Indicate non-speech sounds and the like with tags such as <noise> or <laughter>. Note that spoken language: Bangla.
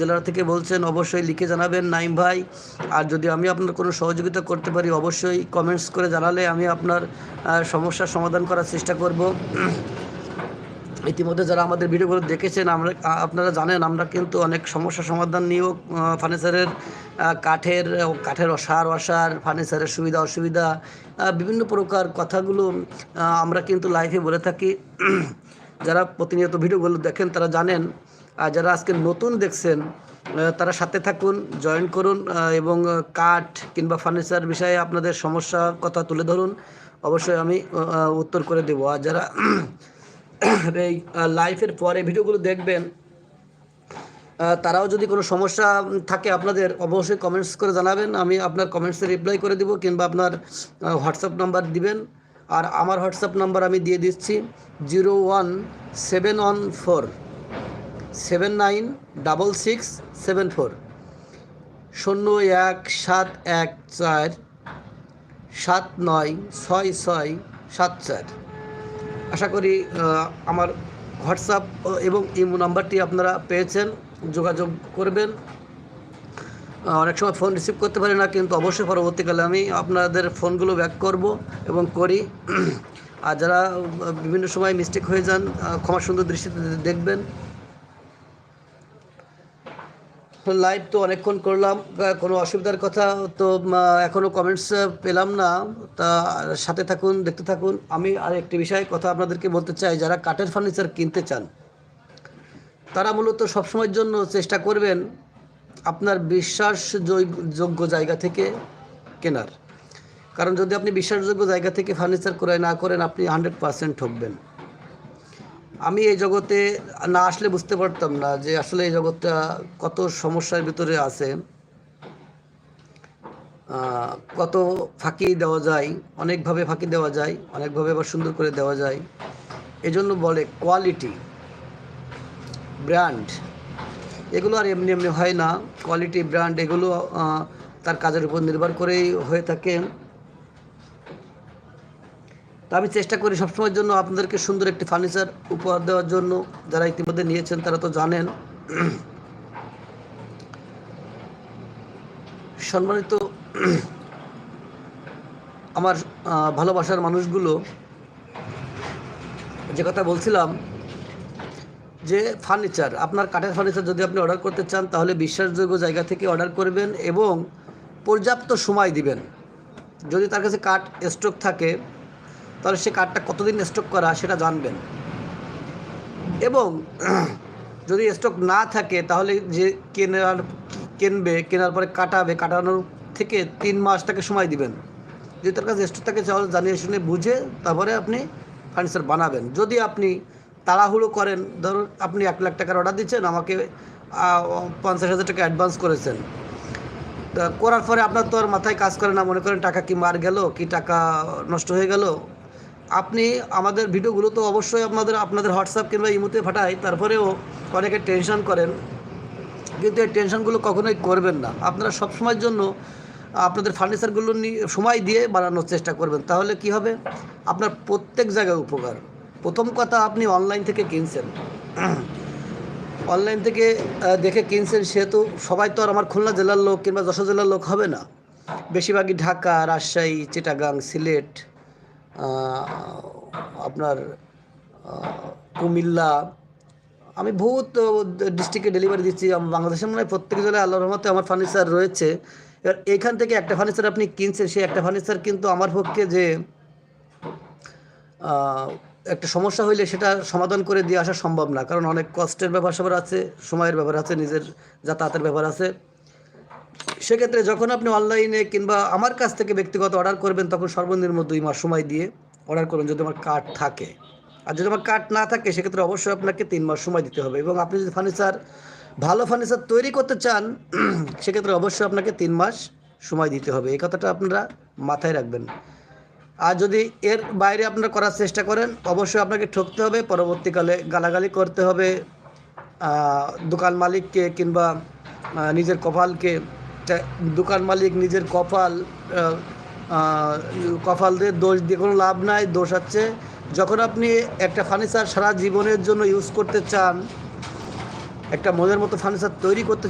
জেলা থেকে বলছেন, অবশ্যই লিখে জানাবেন নাইম ভাই। আর যদি আমি আপনার কোনো সহযোগিতা করতে পারি, অবশ্যই কমেন্টস করে জানালে আমি আপনার সমস্যার সমাধান করার চেষ্টা করব। ইতিমধ্যে যারা আমাদের ভিডিওগুলো দেখেছেন, আমরা আপনারা জানেন, আমরা কিন্তু অনেক সমস্যা সমাধান নিয়েও ফার্নিচারের কাঠের কাঠের অসার অসার, ফার্নিচারের সুবিধা, অসুবিধা বিভিন্ন প্রকার কথাগুলো আমরা কিন্তু লাইভে বলে থাকি। যারা প্রতিনিয়ত ভিডিওগুলো দেখেন, তারা জানেন আর যারা আজকে নতুন দেখছেন তারা সাথে থাকুন জয়েন করুন এবং কাঠ কিংবা ফার্নিচার বিষয়ে আপনাদের সমস্যা কথা তুলে ধরুন। অবশ্যই আমি উত্তর করে দেবো। আর যারা <coughs> এই লাইফের পরে ভিডিওগুলো দেখবেন তারাও যদি কোনো সমস্যা থাকে আপনাদের, অবশ্যই কমেন্টস করে জানাবেন। আমি আপনার কমেন্টসে রিপ্লাই করে দিব কিংবা আপনার হোয়াটসঅ্যাপ নাম্বার দিবেন। আর আমার হোয়াটসঅ্যাপ নাম্বার আমি দিয়ে দিচ্ছি zero one seven one four seven nine double six seven four শূন্য এক সাত এক চার সাত নয় ছয় ছয় সাত চার। আশা করি আমার হোয়াটসঅ্যাপ এবং ইমো নাম্বারটি আপনারা পেয়েছেন, যোগাযোগ করবেন। অনেক সময় ফোন রিসিভ করতে পারি না, কিন্তু অবশ্যই পরবর্তীকালে আমি আপনাদের ফোনগুলো ব্যাক করব এবং করি। আর যারা বিভিন্ন সময় মিস্টেক হয়ে যান ক্ষমা সুন্দর দৃষ্টিতে দেখবেন। লাইভ তো অনেকক্ষণ করলাম কোনো অসুবিধার কথা তো উম, আহ, এখনও কমেন্টস পেলাম না। তা সাথে থাকুন দেখতে থাকুন। আমি আর একটি বিষয়ে কথা আপনাদেরকে বলতে চাই যারা কাঠের ফার্নিচার কিনতে চান তারা মূলত সবসময়ের জন্য চেষ্টা করবেন আপনার বিশ্বাসযোগ্য জায়গা থেকে কেনার। কারণ যদি আপনি বিশ্বাসযোগ্য জায়গা থেকে ফার্নিচার ক্রয় না করেন আপনি হান্ড্রেড পারসেন্ট ঠকবেন। আমি এই জগতে না আসলে বুঝতে পারতাম না যে আসলে এই জগৎটা কত সমস্যার ভিতরে আছে। কত ফাঁকি দেওয়া যায়, অনেকভাবে ফাঁকি দেওয়া যায়, অনেকভাবে আবার সুন্দর করে দেওয়া যায়। এজন্য বলে কোয়ালিটি ব্র্যান্ড এগুলো আর এমনি এমনি হয় না। কোয়ালিটি ব্র্যান্ড এগুলো তার কাজের উপর নির্ভর করেই হয়ে থাকে। আমি চেষ্টা করি সবসময়ের জন্য আপনাদেরকে সুন্দর একটি ফার্নিচার উপহার দেওয়ার জন্য যারা ইতিমধ্যে নিয়েছেন তারা তো জানেন। সম্মানিত আমার ভালোবাসার মানুষগুলো, যে কথা বলছিলাম যে ফার্নিচার আপনার কাঠের ফার্নিচার যদি আপনি অর্ডার করতে চান, তাহলে বিশ্বাসযোগ্য জায়গা থেকে অর্ডার করবেন এবং পর্যাপ্ত সময় দিবেন। যদি তার কাছে কাঠ স্টক থাকে তাহলে সে কাঠটা কতদিন স্টক করা সেটা জানবেন। এবং <clears throat> যদি স্টক না থাকে, তাহলে যে কেনার, কিনবে, কেনার পরে কাটাবে, কাটানোর থেকে তিন মাস তাকে সময় দিবেন। যদি তার কাছে স্টক থাকে, তাহলে জানিয়ে শুনে বুঝে তারপরে আপনি ফার্নিচার বানাবেন। যদি আপনি তাড়াহুড়ো করেন, ধরুন আপনি এক লাখ টাকার অর্ডার দিচ্ছেন, আমাকে পঞ্চাশ হাজার টাকা অ্যাডভান্স করেছেন। তা করার পরে আপনার তো আর মাথায় কাজ করে না, মনে করেন টাকা কি মার গেল, কি টাকা নষ্ট হয়ে গেল আপনি আমাদের ভিডিওগুলো তো অবশ্যই আপনাদের আপনাদের হোয়াটসঅ্যাপ কিংবা ইমোতে পাঠাই, তারপরেও অনেকে টেনশন করেন। কিন্তু এই টেনশনগুলো কখনোই করবেন না। আপনারা সবসময়ের জন্য আপনাদের ফার্নিচারগুলো নিয়ে সময় দিয়ে বানানোর চেষ্টা করবেন। তাহলে কি হবে? আপনার প্রত্যেক জায়গায় উপকার। প্রথম কথা, আপনি অনলাইন থেকে কিনছেন। অনলাইন থেকে দেখে কিনছেন, সেহেতু সবাই তো আর আমার খুলনা জেলার লোক কিংবা যশোর জেলার লোক হবে না। বেশিরভাগই ঢাকা, রাজশাহী, চিটাগাং, সিলেট আপনার কুমিল্লা। আমি বহুত ডিস্ট্রিক্টে ডেলিভারি দিচ্ছি। বাংলাদেশের মনে হয় প্রত্যেক জেলায় আল্লাহর রহমতে আমার ফার্নিচার রয়েছে। এবার এখান থেকে একটা ফার্নিচার আপনি কিনছেন, সেই একটা ফার্নিচার কিন্তু আমার পক্ষে যে একটা সমস্যা হইলে সেটা সমাধান করে দিয়ে আসা সম্ভব না। কারণ অনেক কষ্টের ব্যাপার স্যাপার আছে, সময়ের ব্যাপার আছে, নিজের যাতায়াতের ব্যাপার আছে। সেক্ষেত্রে যখন আপনি অনলাইনে কিংবা আমার কাছ থেকে ব্যক্তিগত অর্ডার করবেন, তখন সর্বনিম্ন দুই মাস সময় দিয়ে অর্ডার করবেন যদি আমার কার্ড থাকে। আর যদি আমার কার্ড না থাকে, সেক্ষেত্রে অবশ্যই আপনাকে তিন মাস সময় দিতে হবে এবং আপনি যদি ফার্নিচার ভালো ফার্নিচার তৈরি করতে চান, <clears throat> সেক্ষেত্রে অবশ্যই আপনাকে তিন মাস সময় দিতে হবে। এই কথাটা আপনারা মাথায় রাখবেন। আর যদি এর বাইরে আপনারা করার চেষ্টা করেন, অবশ্যই আপনাকে ঠকতে হবে, পরবর্তীকালে গালাগালি করতে হবে। দোকান মালিককে কিংবা নিজের কপালকে দোকান মালিক নিজের কপাল কপাল দিয়ে দোষ দিয়ে কোনো লাভ নাই, দোষ আছে। যখন আপনি একটা ফার্নিচার সারা জীবনের জন্য ইউজ করতে চান, একটা মনের মতো ফার্নিচার তৈরি করতে